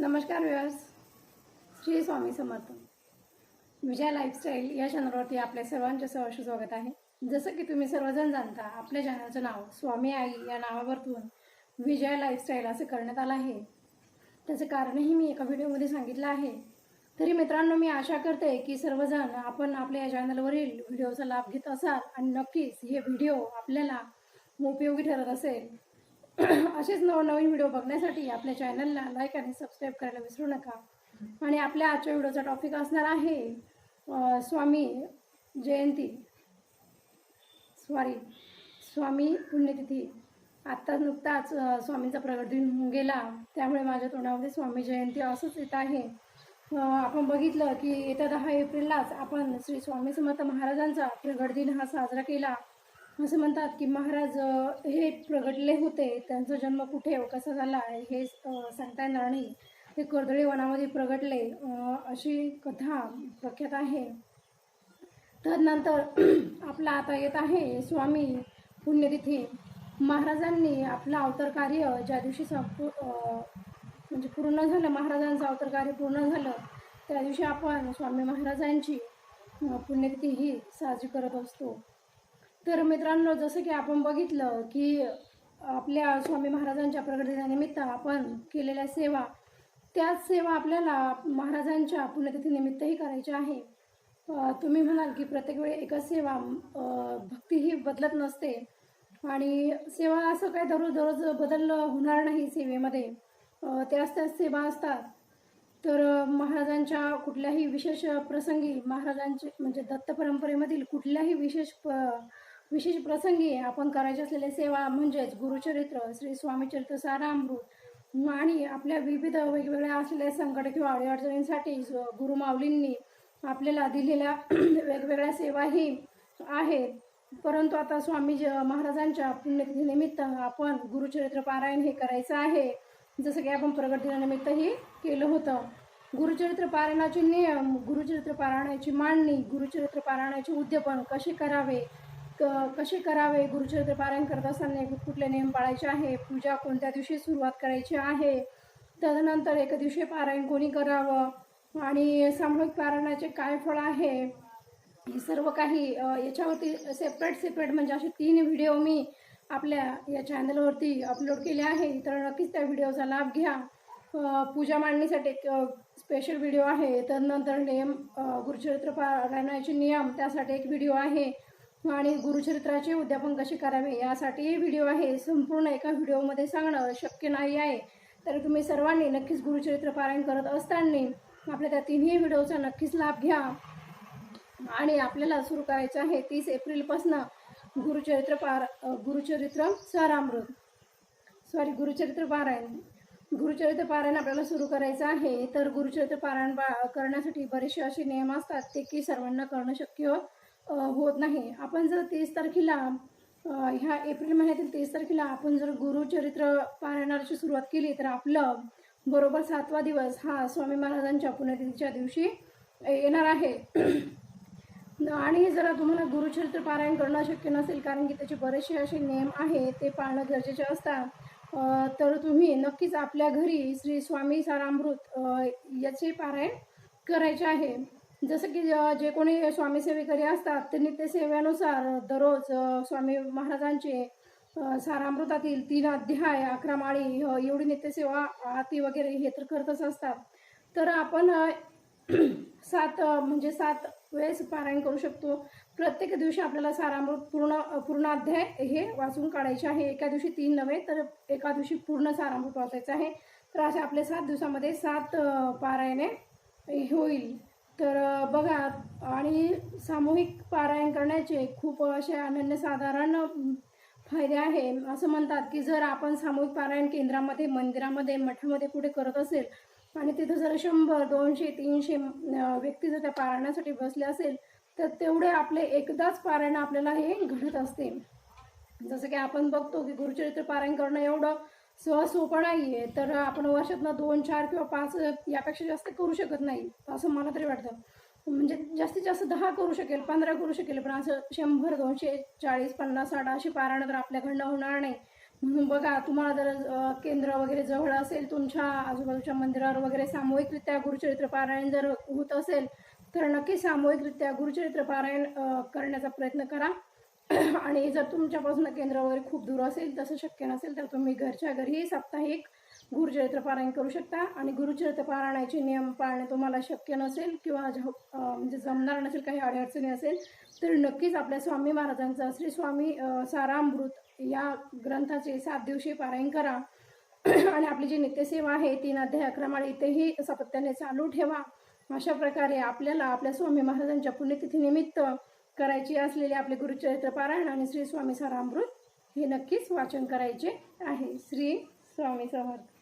नमस्कार viewers. Shri Swami Samarth. Vijay lifestyle या चॅनलवरती आपल्या सर्वांचे सहर्ष स्वागत आहे. जसं की तुम्ही सर्वजण जाणता आपल्या चॅनलचं नाव स्वामी आई या नावावरतून विजय लाईफस्टाईल असं करण्यात आलं आहे. त्याचं कारणही मी एका व्हिडिओमध्ये सांगितलं आहे. तरी मित्रांनो मी आशा करते की सर्वजण आपण आपल्या या चॅनलवरील व्हिडिओचा लाभ घेत असाल आणि नक्कीच हे व्हिडिओ आपल्याला उपयोगी ठरत असेल. असेच नवनवीन व्हिडिओ बघण्यासाठी आपल्या चॅनलला लाईक आणि सबस्क्राईब करायला विसरू नका. आणि आपल्या आजच्या व्हिडिओचा टॉपिक असणार आहे स्वामी जयंती. सॉरी स्वामी पुण्यतिथी. आत्ता नुकताच स्वामींचा प्रगट दिन होऊन गेला. त्यामुळे माझ्या तोंडामध्ये स्वामी जयंती असंच येत आहे. आपण बघितलं की येत्या दहा एप्रिललाच आपण श्री स्वामी समर्थ महाराजांचा प्रगट दिन हा साजरा केला. असं म्हणतात की महाराज हे प्रगटले होते त्यांचा जन्म कुठे कसा झाला हे सांगता येणार नाही ते कर्दळी वनामध्ये प्रगटले अशी कथा प्रख्यात आहे. तदनंतर आपला आता येत आहे स्वामी पुण्यतिथी. महाराजांनी आपलं अवतर कार्य ज्या दिवशी संपू म्हणजे पूर्ण झालं महाराजांचं अवतार कार्य पूर्ण झालं त्या दिवशी आपण स्वामी महाराजांची पुण्यतिथी ही साजरी करत असतो. तर मित्रांनो जसं की आपण बघितलं की आपल्या स्वामी महाराजांच्या प्रगतीनिमित्त आपण केलेल्या सेवा त्याच सेवा आपल्याला महाराजांच्या पुण्यतिथीनिमित्तही करायच्या आहे. तुम्ही म्हणाल की प्रत्येक वेळी एकच सेवा भक्ती ही बदलत नसते. आणि सेवा असं काय दररोज दररोज बदल होणार नाही सेवेमध्ये. त्याच त्याच सेवा असतात. तर महाराजांच्या कुठल्याही विशेष प्रसंगी महाराजांचे म्हणजे दत्त परंपरेमधील कुठल्याही विशेष प विशेष प्रसंगी आपण करायची असलेल्या सेवा म्हणजेच गुरुचरित्र श्री स्वामीचरित्र सारामृत आणि आपल्या विविध वेगवेगळ्या असलेल्या संकट किंवा अडीअडचणींसाठी गुरुमाऊलींनी आपल्याला दिलेल्या वेगवेगळ्या सेवाही आहेत. परंतु आता स्वामी ज महाराजांच्या पुण्यतिथीनिमित्त आपण गुरुचरित्र पारायण हे करायचं आहे. जसं की आपण प्रगट दिनानिमित्तही केलं होतं. गुरुचरित्र पारायणाचे नियम गुरुचरित्र पारायणाची मांडणी गुरुचरित्र पारायणाचे उद्यापन कसे करावे? क- कसे करावे? गुरुचरित्र पारायण करत असताना कुठले नियम पाळायचे आहे? पूजा कोणत्या दिवशी सुरुवात करायची आहे? त्यानंतर एका दिवशी पारायण कोणी करावं? आणि सामूहिक पारायणाचे काय फळ आहे? हे सर्व काही याच्यावरती सेपरेट सेपरेट म्हणजे असे तीन व्हिडिओ मी आपल्या या चॅनलवरती अपलोड केले आहे. तर नक्कीच त्या व्हिडिओचा लाभ घ्या. पूजा मांडणीसाठी एक स्पेशल व्हिडिओ आहे. तदनंतर नियम गुरुचरित्र पारायणाचे नियम त्यासाठी एक व्हिडिओ आहे. आणि गुरुचरित्राचे उद्यापन कसे करावे यासाठीही व्हिडिओ आहे. संपूर्ण एका व्हिडिओमध्ये सांगणं शक्य नाही आहे. तर तुम्ही सर्वांनी नक्कीच गुरुचरित्र पारायण करत असताना आपल्या त्या तिन्ही व्हिडिओचा नक्कीच लाभ घ्या. आणि आपल्याला सुरू करायचं आहे तीस एप्रिलपासनं गुरुचरित्र पार गुरुचरित्र सारामृत. सॉरी गुरुचरित्र पारायण. गुरुचरित्र पारायण आपल्याला सुरू करायचं आहे. तर गुरुचरित्र पारायण बा करण्यासाठी बरेचसे असे नियम असतात ते की सर्वांना करणं शक्य हो होत नाही. आपण जर तीस तारखेला ह्या एप्रिल महिन्यातील तीस तारखेला आपण जर गुरुचरित्र पारायणाची सुरुवात केली तर आपलं बरोबर सातवा दिवस हा स्वामी महाराजांच्या पुण्यतिथीच्या दिवशी येणार आहे. आणि जरा तुम्हाला गुरुचरित्र पारायण करणं शक्य नसेल कारण की त्याचे बरेचसे असे नियम आहे ते पाळणं गरजेचे असतात. तर तुम्ही नक्कीच आपल्या घरी श्री स्वामी सारामृत याचे पारायण करायचे आहे. जसं की जे कोणी स्वामी सेवेकरी असतात ते नित्यसेवेनुसार दररोज स्वामी महाराजांचे सारामृतातील तीन अध्याय अकरा माळी एवढी नित्यसेवा आरती वगैरे हे तर करतच असतात. तर आपण सात म्हणजे सात वेळेस पारायण करू शकतो. प्रत्येक दिवशी आपल्याला सारामृत पूर्ण पूर्ण अध्याय हे वाचून काढायचे आहे. एका दिवशी तीन नव्हे तर एका दिवशी पूर्ण सारामृत वाचायचं आहे. तर असे आपले सात दिवसामध्ये सात पारायणे होईल. तर बघा आणि सामूहिक पारायण करण्याचे खूप असे अनन्यसाधारण फायदे आहे. असं म्हणतात की जर आपण सामूहिक पारायण केंद्रामध्ये मंदिरामध्ये मठामध्ये कुठे करत असेल आणि तिथं जर शंभर दोनशे तीनशे व्यक्ती जर त्या पारायणासाठी बसले असेल तर तेवढे आपले एकदाच पारायण आपल्याला हे घडत असते. जसं की आपण बघतो की गुरुचरित्र पारायण करणं एवढं सहज सोपं नाही आहे तर आपण वर्षातनं दोन चार किंवा पाच यापेक्षा जास्त करू शकत नाही असं मला तरी वाटतं. म्हणजे जास्तीत जास्त दहा करू शकेल पंधरा करू शकेल पण असं शंभर दोनशे चाळीस पन्नास साठ अशी पारायणं तर आपल्याकडनं होणार नाही. म्हणून बघा तुम्हाला जर केंद्र वगैरे जवळ असेल तुमच्या आजूबाजूच्या मंदिरावर वगैरे सामूहिकरित्या गुरुचरित्र पारायण जर होत असेल तर नक्की सामूहिकरित्या गुरुचरित्र पारायण करण्याचा प्रयत्न करा. आणि जर तुमच्यापासून केंद्र वगैरे खूप दूर असेल तसं शक्य नसेल तर तुम्ही घरच्या घरी साप्ताहिक गुरुचरित्र पारायण करू शकता. आणि गुरुचरित्र पारायणाचे नियम पाळणे तुम्हाला शक्य नसेल किंवा हो, म्हणजे जमणार नसेल काही अडचणी असेल तर नक्कीच आपल्या स्वामी महाराजांचा श्री स्वामी सारामृत या ग्रंथाचे सात दिवशी पारायण करा. आणि आपली जी नित्यसेवा आहे तीन अध्याय अक्रमाळ इथेही सातत्याने चालू ठेवा. अशा प्रकारे आपल्याला आपल्या स्वामी महाराजांच्या पुण्यतिथीनिमित्त करायची असलेले आपले गुरुचरित्र पारायण आणि श्री स्वामी सारामृत हे नक्कीच वाचन करायचे आहे. श्री स्वामी समर्थ.